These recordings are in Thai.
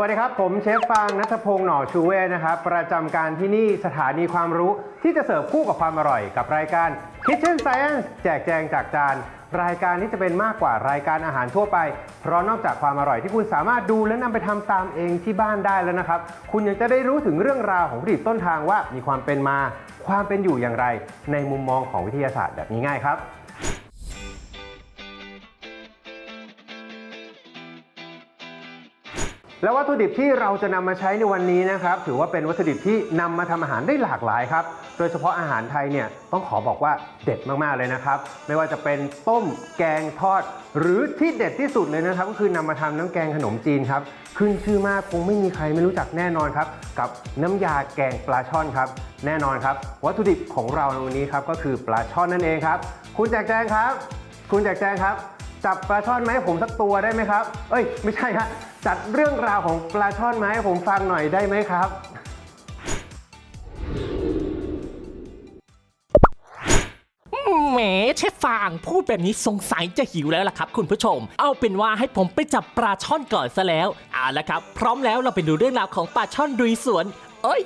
สวัสดีครับ ผมเชฟฟางนัทพงศ์หน่อชูเวศนะครับ ประจำการที่นี่สถานีความรู้ที่จะเสิร์ฟคู่กับความอร่อยกับรายการ Kitchen Science แจกแจงจากจาน รายการนี้จะเป็นมากกว่ารายการอาหารทั่วไป เพราะนอกจากความอร่อยที่คุณสามารถดูและนำไปทำตามเองที่บ้านได้แล้วนะครับ คุณยังจะได้รู้ถึงเรื่องราวของผลิตต้นทางว่ามีความเป็นมา ความเป็นอยู่อย่างไร ในมุมมองของวิทยาศาสตร์แบบนี้ง่ายครับ และวัตถุดิบที่เราจะนำมาใช้ในวันนี้นะครับ ถือว่าเป็นวัตถุดิบที่นำมาทำอาหารได้หลากหลายครับ โดยเฉพาะอาหารไทยเนี่ยต้องขอบอกว่าเด็ดมากๆเลยนะครับ ไม่ว่าจะเป็นต้มแกงทอด หรือที่เด็ดที่สุดเลยนะครับ ก็คือนำมาทำน้ำแกงขนมจีนครับขึ้นชื่อมากคงไม่มีใครไม่รู้จักแน่นอนครับ กับน้ำยาแกงปลาช่อนครับ แน่นอนครับ วัตถุดิบของเราในวันนี้ครับก็คือปลาช่อนนั่นเองครับคุณแจกแจงครับ คุณแจกแจงครับจับปลาช่อนไหมผมสักตัวได้ไหมครับ เอ้ย ไม่ใช่ฮะ จัดเรื่องราวของปลาช่อนมาให้ผมฟังหน่อยได้ไหมครับ แหมเชฟฟางพูดแบบนี้สงสัยจะหิวแล้วล่ะครับ คุณผู้ชม เอาเป็นว่าให้ผมไปจับปลาช่อนก่อนซะแล้วเอาละครับ พร้อมแล้วเราไปดูเรื่องราวของปลาช่อนดุยสวน เอ้ย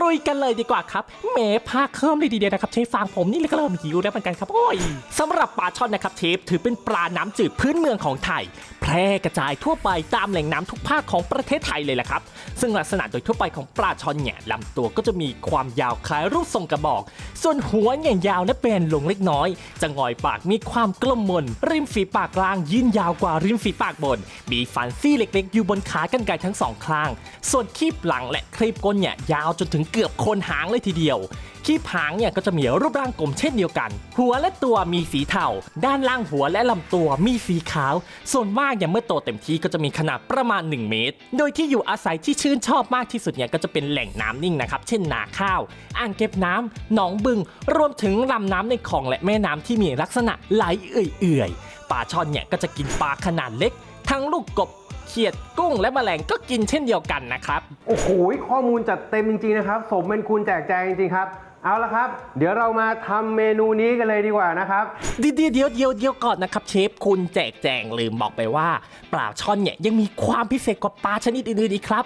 รุยกันเลยดีกว่าครับแหมพาเคิมเลยทีเดียวนะครับเชฟฟางผมนี่เลยก็เริ่มหิวแล้วเหมือนกันครับโอ้ยสำหรับปลาช่อนนะครับเชฟถือเป็นปลาน้ำจืดพื้นเมืองของไทย แพร่กระจายทั่วไปตามแหล่งน้ำทุกภาคของประเทศไทยเลยแหละครับ ซึ่งลักษณะโดยทั่วไปของปลาช่อนเนี่ยลำตัวก็จะมีความยาวคล้ายรูปทรงกระบอก ส่วนหัวเนี่ยยาวและเป็นลงเล็กน้อย จะงอยปากมีความกลมมน ริมฝีปากกลางยื่นยาวกว่าริมฝีปากบน มีฟันซี่เล็กๆ อยู่บนขากรรไกรทั้งสองข้าง ส่วนคีบหลังและครีบก้นเนี่ยยาวจนถึงเกือบคนหางเลยทีเดียวขี้ผางเนี่ยก็จะมีรูปร่างกลมเช่นเดียวกัน หัวและตัวมีสีเทา ด้านล่างหัวและลำตัวมีสีขาว ส่วนมากเนี่ยเมื่อโตเต็มที่ก็จะมีขนาดประมาณ 1 เมตร โดยที่อยู่อาศัยที่ชื่นชอบมากที่สุดเนี่ยก็จะเป็นแหล่งน้ำนิ่งนะครับ เช่นนาข้าว อ่างเก็บน้ำหนองบึง รวมถึงลำน้ำในคลองและแม่น้ำที่มีลักษณะไหลเอื่อยๆ ปลาช่อนเนี่ยก็จะกินปลาขนาดเล็ก ทั้งลูกกบ เขียดกุ้งและแมลงก็กินเช่นเดียวกันนะครับ โอ้โห ข้อมูลจัดเต็มจริงๆนะครับ สมเป็นคุณแจกแจงจริงๆครับ เอาละครับ เดี๋ยวเรามาทำเมนูนี้กันเลยดีกว่านะครับ เดี๋ยวเดี๋ยวเดี๋ยวเดี๋ยวเดี๋ยวก่อนนะครับเชฟคุณแจกแจงลืมบอกไปว่าปลาช่อนเนี่ยยังมีความพิเศษกว่าปลาชนิดอื่นๆอีกครับ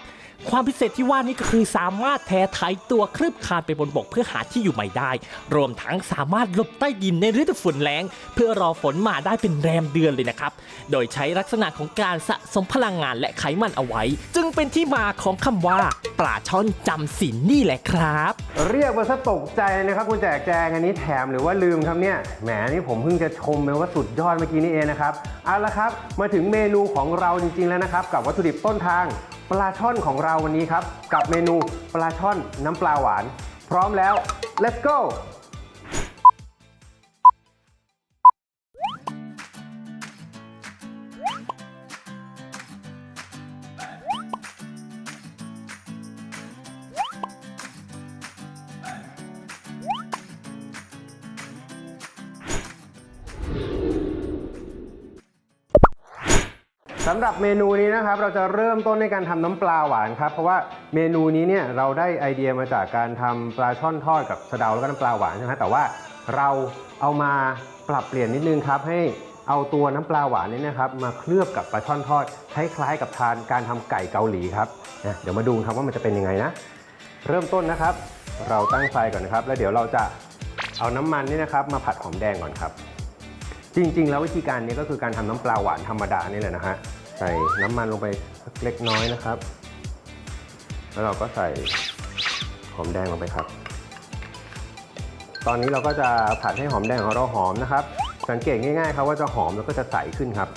ความพิเศษที่ว่านี่ก็คือสามารถแท้ไถตัวคลืบคลานไปบนบกเพื่อหาที่อยู่ใหม่ได้ รวมทั้งสามารถหลบใต้ดินในฤดูฝนแล้ง เพื่อรอฝนมาได้เป็นแรมเดือนเลยนะครับ โดยใช้ลักษณะของการสะสมพลังงานและไขมันเอาไว้ จึงเป็นที่มาของคำว่าปลาช่อนจำศีลนี่แหละครับ เรียกว่าซะตกใจนะครับคุณแจกแจงอันนี้แถมหรือว่าลืมครับเนี่ยแหมนี่ผมเพิ่งจะชมไปว่าสุดยอดเมื่อกี้นี่เองนะครับเอาละครับมาถึงเมนูของเราจริง ๆ แล้วนะครับ กับวัตถุดิบต้นทางปลาช่อนของเราวันนี้ครับ กับเมนูปลาช่อนน้ำปลาหวาน พร้อมแล้ว let's go สำหรับเมนูนี้นะครับเราจะเริ่มต้นในการทำน้ำปลาหวานครับ เพราะว่าเมนูนี้เนี่ยเราได้ไอเดียมาจากการทำปลาช่อนทอดกับสะเดาแล้วก็น้ำปลาหวานใช่ไหมแต่ว่าเราเอามาปรับเปลี่ยนนิดนึงครับให้เอาตัวน้ำปลาหวานนี้นะครับมาเคลือบกับปลาช่อนทอดคล้ายๆกับทานการทำไก่เกาหลีครับนะเดี๋ยวมาดูครับว่ามันจะเป็นยังไงนะ เริ่มต้นนะครับ เราตั้งไฟก่อนนะครับ แล้วเดี๋ยวเราจะเอาน้ำมันนี่นะครับ มาผัดหอมแดงก่อนครับ จริงๆ แล้ววิธีการนี้ก็คือการทำน้ำปลาหวานธรรมดานี่แหละนะฮะ ใส่น้ำมันลงไปสักเล็กน้อยนะครับ แล้วเราก็ใส่หอมแดงลงไปครับ ตอนนี้เราก็จะผัดให้หอมแดงของเราหอมนะครับ สังเกตง่ายๆครับว่าจะหอมแล้วก็จะใสขึ้นครับ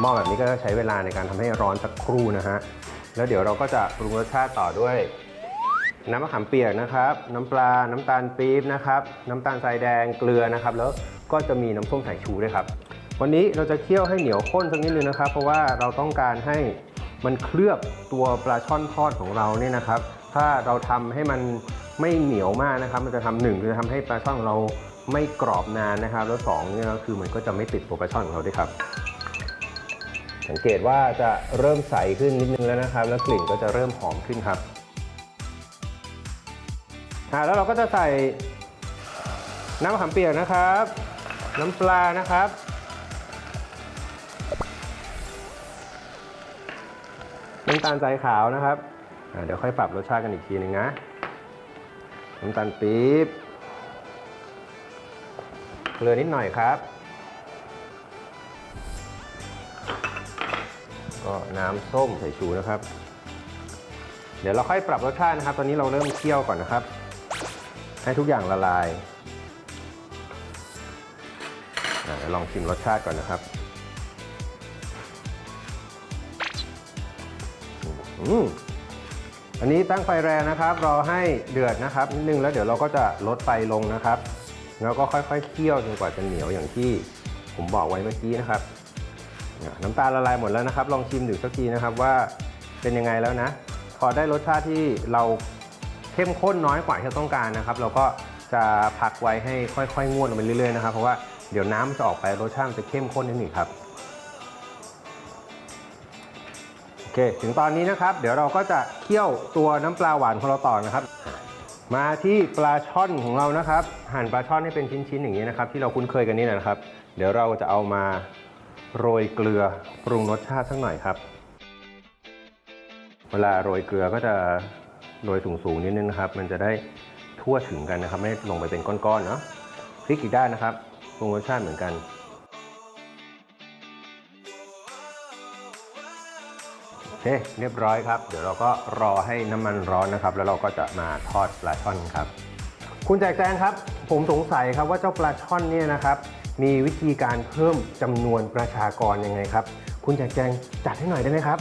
หม้อแบบนี้ก็ใช้เวลาในการทำให้ร้อนสักครู่นะฮะ แล้วเดี๋ยวเราก็จะปรุงรสชาติต่อด้วย น้ำมะขามเปียกนะครับ น้ำปลา น้ำตาลปี๊บนะครับ น้ำตาลทรายแดง เกลือนะครับ แล้วก็จะมีน้ำส้มสายชูด้วยครับ วันนี้เราจะเคี่ยวให้เหนียวข้นสักนิดนึงนะครับ เพราะว่าเราต้องการให้มันเคลือบตัวปลาช่อนทอดของเราเนี่ยนะครับ ถ้าเราทำให้มันไม่เหนียวมากนะครับ มันจะทำหนึ่งคือจะทำให้ปลาช่อนเราไม่กรอบนานนะครับ แล้วสองเนี่ยก็คือมันก็จะไม่ติดตัวปลาช่อนของเราด้วยครับ สังเกตว่าจะเริ่มใสขึ้นนิดนึงแล้วนะครับ แล้วกลิ่นก็จะเริ่มหอมขึ้นครับอ่าแล้วเราก็จะใส่น้ำมะขามเปียกนะครับ น้ำปลานะครับ น้ำตาลทรายขาวนะครับเดี๋ยวค่อยปรับรสชาติกันอีกทีหนึ่งนะ น้ำตาลปี๊บเกลือนิดหน่อยครับ ก็น้ำส้มสายชูนะครับ เดี๋ยวเราค่อยปรับรสชาตินะครับ ตอนนี้เราเริ่มเคี่ยวก่อนนะครับ ให้ทุกอย่างละลายเดี๋ยวลองชิมรสชาติก่อนนะครับ อืมอันนี้ตั้งไฟแรงนะครับรอให้เดือดนะครับนิดนึงแล้วเดี๋ยวเราก็จะลดไฟลงนะครับ แล้วก็ค่อยๆเคี่ยวจนกว่าจะเหนียวอย่างที่ผมบอกไว้เมื่อกี้นะครับ น้ำตาลละลายหมดแล้วนะครับ ลองชิมดูสักทีนะครับว่าเป็นยังไงแล้วนะ พอได้รสชาติที่เราเข้มข้นน้อยกว่าที่เราต้องการนะครับ เราก็จะพักไว้ให้ค่อยๆงวดลงไปเรื่อยๆนะครับเพราะว่าเดี๋ยวน้ำจะออกไปรสชาติจะเข้มข้นนิดหนึ่งครับ เค ถึงตอนนี้นะครับ เดี๋ยวเราก็จะเคี่ยวตัวน้ำปลาหวานของเราต่อนะครับ มาที่ปลาช่อนของเรานะครับ หั่นปลาช่อนให้เป็นชิ้นๆอย่างนี้นะครับ ที่เราคุ้นเคยกันนี่นะครับ เดี๋ยวเราจะเอามาโรยเกลือปรุงรสชาติสักหน่อยครับ เวลาโรยเกลือก็จะโรยสูงๆนิดนึงนะครับ มันจะได้ทั่วถึงกันนะครับ ไม่ลงไปเป็นก้อนๆเนาะพริกอีกด้านนะครับปรุงรสชาติเหมือนกัน เคเรียบร้อยครับ เดี๋ยวเราก็รอให้น้ำมันร้อนนะครับ แล้วเราก็จะมาทอดปลาช่อนครับ คุณแจกแจงครับ ผมสงสัยครับว่าเจ้าปลาช่อนเนี่ยนะครับ มีวิธีการเพิ่มจำนวนประชากรยังไงครับ คุณแจกแจงจัดให้หน่อยได้ไหมครับ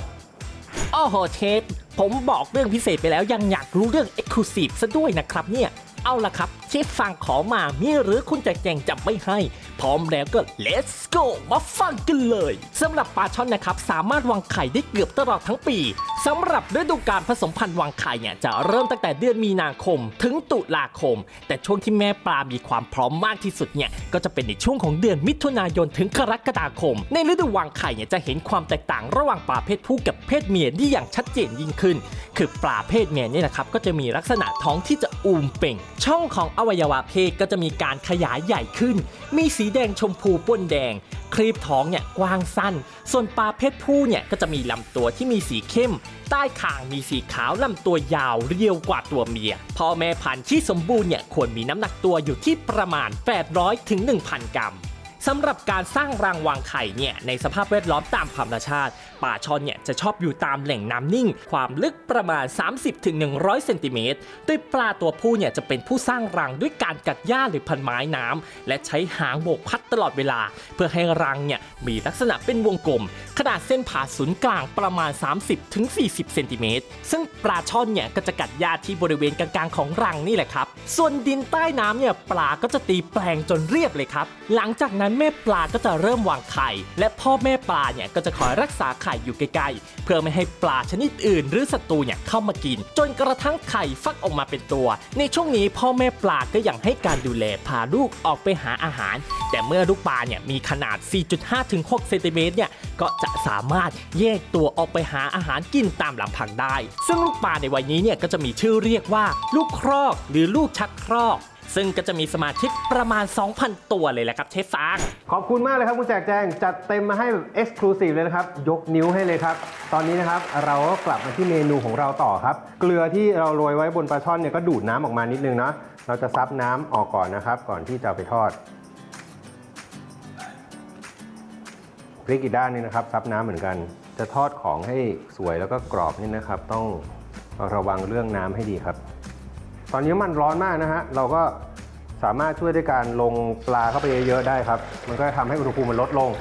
โอ้โหเชฟผมบอกเรื่องพิเศษไปแล้วยังอยากรู้เรื่อง e x c l u s i v e ซะด้วยนะครับเนี่ยเอาละครับ เชฟฟังขอมามีหรือคุณแจกแจงจะไม่ให้ พร้อมแล้วก็ let's go มาฟังกันเลยสำหรับปลาช่อนนะครับ สามารถวางไข่ได้เกือบตลอดทั้งปีสำหรับฤดูการผสมพันธุ์วางไข่เนี่ยจะเริ่มตั้งแต่เดือนมีนาคม ถึงตุลาคม แต่ช่วงที่แม่ปลามีความพร้อมมากที่สุดเนี่ยก็จะเป็นในช่วงของเดือนมิถุนายนถึงกรกฎาคม ในฤดูวางไข่เนี่ยจะเห็นความแตกต่างระหว่างปลาเพศผู้กับเพศเมียที่อย่างชัดเจนยิ่งขึ้น คือปลาเพศเมียเนี่ยนะครับก็จะมีลักษณะท้องที่จะอูมเป่ง ช่องของอวัยวะเพศก็จะมีการขยายใหญ่ขึ้น มีสีแดงชมพูป้นแดง ครีบท้องเนี่ยกว้างสั้น ส่วนปลาเพศผู้เนี่ยก็จะมีลำตัวที่มีสีเข้ม ใต้คางมีสีขาวลำตัวยาวเรียวกว่าตัวเมีย พ่อแม่พันธุ์ที่สมบูรณ์เนี่ยควรมีน้ำหนักตัวอยู่ที่ประมาณ 800ถึง1,000 กรัม สำหรับการสร้างรังวางไข่เนี่ยในสภาพแวดล้อมตามธรรมชาติปลาช่อนเนี่ยจะชอบอยู่ตามแหล่งน้ำนิ่ง ความลึกประมาณ 30-100เซนติเมตรโดยปลาตัวผู้เนี่ยจะเป็นผู้สร้างรังด้วยการกัดหญ้าหรือพันไม้น้ำและใช้หางโบกพัดตลอดเวลา เพื่อให้รังเนี่ยมีลักษณะเป็นวงกลม ขนาดเส้นผ่าศูนย์กลางประมาณ 30-40เซนติเมตรซึ่งปลาช่อนเนี่ยก็จะกัดหญ้าที่บริเวณกลางๆของรังนี่แหละครับ ส่วนดินใต้น้ำเนี่ยปลาก็จะตีแปลงจนเรียบเลยครับ หลังจากนั้นแม่ปลาก็จะเริ่มวางไข่ และพ่อแม่ปลาเนี่ยก็จะคอยรักษาไข่อยู่ใกล้ๆ เพื่อไม่ให้ปลาชนิดอื่น หรือศัตรูเนี่ยเข้ามากิน จนกระทั่งไข่ฟักออกมาเป็นตัว ในช่วงนี้พ่อแม่ปลาก็ยังให้การดูแลพาลูกออกไปหาอาหาร แต่เมื่อลูกปลาเนี่ยมีขนาด 4.5ถึง6เซนติเมตรเนี่ยก็จะสามารถแยกตัวออกไปหาอาหารกินตามลำพังได้ ซึ่งลูกปลาในวัยนี้เนี่ยก็จะมีชื่อเรียกว่า ลูกครอกหรือลูกชักครอก ซึ่งก็จะมีสมาชิกประมาณ 2,000 ตัวเลยแหละครับเชฟฟางขอบคุณมากเลยครับคุณแจกแจง จัดเต็มมาให้แบบ Exclusive เลยนะครับ ยกนิ้วให้เลยครับ ตอนนี้นะครับเราก็กลับมาที่เมนูของเราต่อครับ เกลือที่เราโรยไว้บนปลาช่อนเนี่ยก็ดูดน้ำออกมานิดนึงนะเราจะซับน้ำออกก่อนนะครับ ก่อนที่จะเอาไปทอดพริกอีกด้านหนึงนะครับซับน้ำเหมือนกัน จะทอดของให้สวยแล้วก็กรอบนี่นะครับ ต้องระวังเรื่องน้ำให้ดีครับ ตอนนี้มันร้อนมากนะฮะ เราก็สามารถช่วยด้วยการลงปลาเข้าไปเยอะๆได้ครับ มันก็จะทำให้อุณหภูมิมันลดลง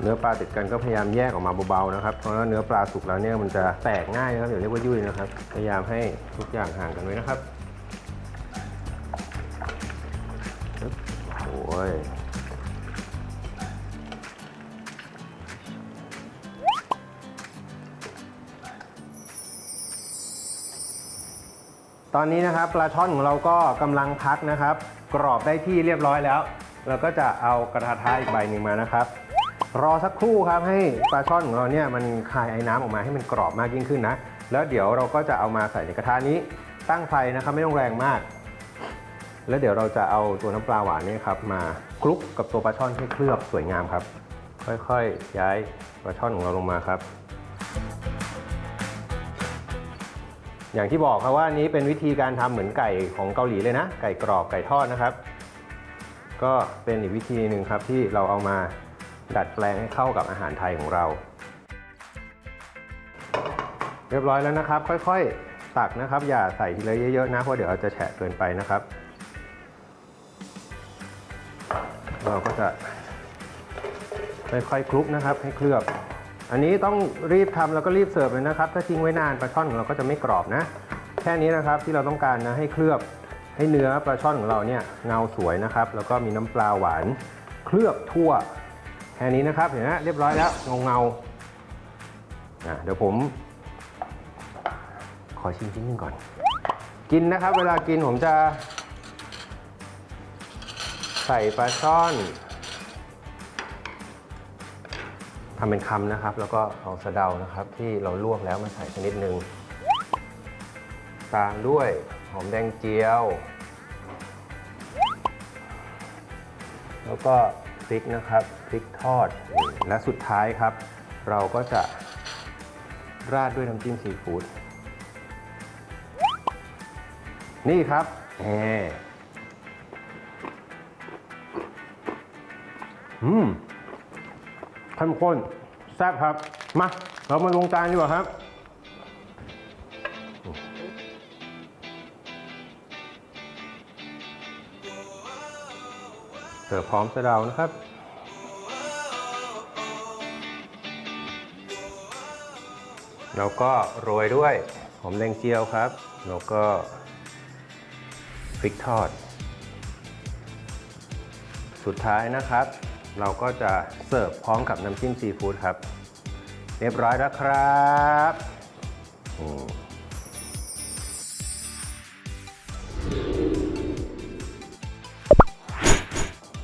เนื้อปลาติดกันก็พยายามแยกออกมาเบาๆนะครับ เพราะว่าเนื้อปลาสุกแล้วเนี่ยมันจะแตกง่ายนะครับเดี๋ยวเรียกว่ายุ่ยนะครับ พยายามให้ทุกอย่างห่างกันไว้นะครับโอ้ย ตอนนี้นะครับปลาช่อนของเราก็กำลังพักนะครับ กรอบได้ที่เรียบร้อยแล้ว เราก็จะเอากระทะทาอีกใบหนึ่งมานะครับ รอสักครู่ครับให้ปลาช่อนของเราเนี่ยมันคายไอ้น้ำออกมาให้มันกรอบมากยิ่งขึ้นนะ แล้วเดี๋ยวเราก็จะเอามาใส่ในกระทะนี้ตั้งไฟนะครับไม่ต้องแรงมาก แล้วเดี๋ยวเราจะเอาตัวน้ำปลาหวานนี่ครับมาคลุกกับตัวปลาช่อนให้เคลือบสวยงามครับ ค่อยๆ ย้ายปลาช่อนของเราลงมาครับ อย่างที่บอกครับว่านี้เป็นวิธีการทำเหมือนไก่ของเกาหลีเลยนะ ไก่กรอบไก่ทอดนะครับ ก็เป็นอีกวิธีหนึ่งครับที่เราเอามาดัดแปลงให้เข้ากับอาหารไทยของเรา เรียบร้อยแล้วนะครับ ค่อยๆ ตักนะครับ อย่าใส่ทีละเยอะๆนะเพราะเดี๋ยวเราจะแฉะเกินไปนะครับ เราก็จะค่อยๆคลุกนะครับให้เคลือบ อันนี้ต้องรีบทำแล้วก็รีบเสิร์ฟเลยนะครับ ถ้าทิ้งไว้นานปลาช่อนของเราก็จะไม่กรอบนะ แค่นี้นะครับที่เราต้องการนะให้เคลือบให้เนื้อปลาช่อนของเราเนี่ยเงาสวยนะครับ แล้วก็มีน้ำปลาหวานเคลือบทั่ว แค่นี้นะครับเห็นไหมเรียบร้อยแล้วเงาเงาเดี๋ยวผม ขอชิมชิ้นหนึงก่อน กินนะครับ เวลากินผมจะ ใส่ปลาช่อน ทำเป็นคำนะครับ แล้วก็เอาสะเดานะครับ ที่เราลวกแล้วมาใส่ชนิดหนึ่งตามด้วยหอมแดงเจียว แล้วก็พริกนะครับพริกทอด และสุดท้ายครับ เราก็จะราดด้วยน้ำจิ้มซีฟู้ดนี่ครับแหมอืม ข้มข้นแซ่บครับ มา เรามาลงจานดีกว่าครับเสิร์ฟพร้อมสะเดานะครับ แล้วก็โรยด้วยหอมแดงเจียวครับ แล้วก็พริกทอด สุดท้ายนะครับ เราก็จะเสิร์ฟพร้อมกับน้ำจิ้มซีฟู้ดครับ เรียบร้อยแล้วครับ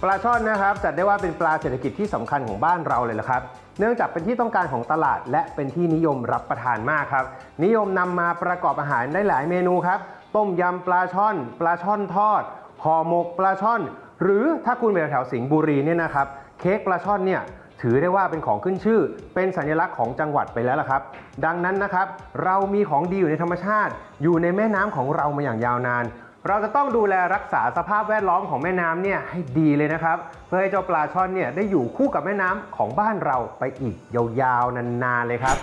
ปลาช่อนนะครับจัดได้ว่าเป็นปลาเศรษฐกิจที่สำคัญของบ้านเราเลยละครับ เนื่องจากเป็นที่ต้องการของตลาด และเป็นที่นิยมรับประทานมากครับ นิยมนำมาประกอบอาหารได้หลายเมนูครับ ต้มยำปลาช่อน ปลาช่อนทอดห่อหมกปลาช่อน หรือถ้าคุณไปแถวสิงห์บุรีเนี่ยนะครับ เค้กปลาช่อนเนี่ยถือได้ว่าเป็นของขึ้นชื่อ เป็นสัญลักษณ์ของจังหวัดไปแล้วล่ะครับ ดังนั้นนะครับ เรามีของดีอยู่ในธรรมชาติ อยู่ในแม่น้ำของเรามาอย่างยาวนาน เราจะต้องดูแลรักษาสภาพแวดล้อมของแม่น้ำเนี่ยให้ดีเลยนะครับ เพื่อให้เจ้าปลาช่อนเนี่ยได้อยู่คู่กับแม่น้ำของบ้านเราไปอีกยาวๆนานๆเลยครับ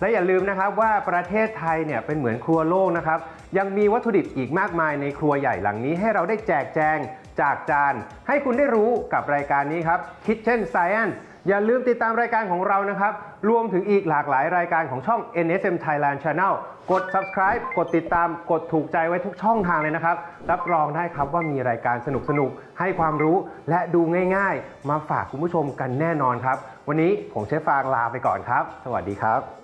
และอย่าลืมนะครับว่าประเทศไทยเนี่ยเป็นเหมือนครัวโลกนะครับ ยังมีวัตถุดิบอีกมากมายในครัวใหญ่หลังนี้ให้เราได้แจกแจงจากจาน ให้คุณได้รู้กับรายการนี้ครับ Kitchen Science อย่าลืมติดตามรายการของเรานะครับ รวมถึงอีกหลากหลายรายการของช่อง NSM Thailand Channel กด subscribe กดติดตาม กดถูกใจไว้ทุกช่องทางเลยนะครับ รับรองได้ครับว่ามีรายการสนุกๆให้ความรู้และดูง่ายๆ มาฝากคุณผู้ชมกันแน่นอนครับ วันนี้ผมเชฟฟางลาไปก่อนครับ สวัสดีครับ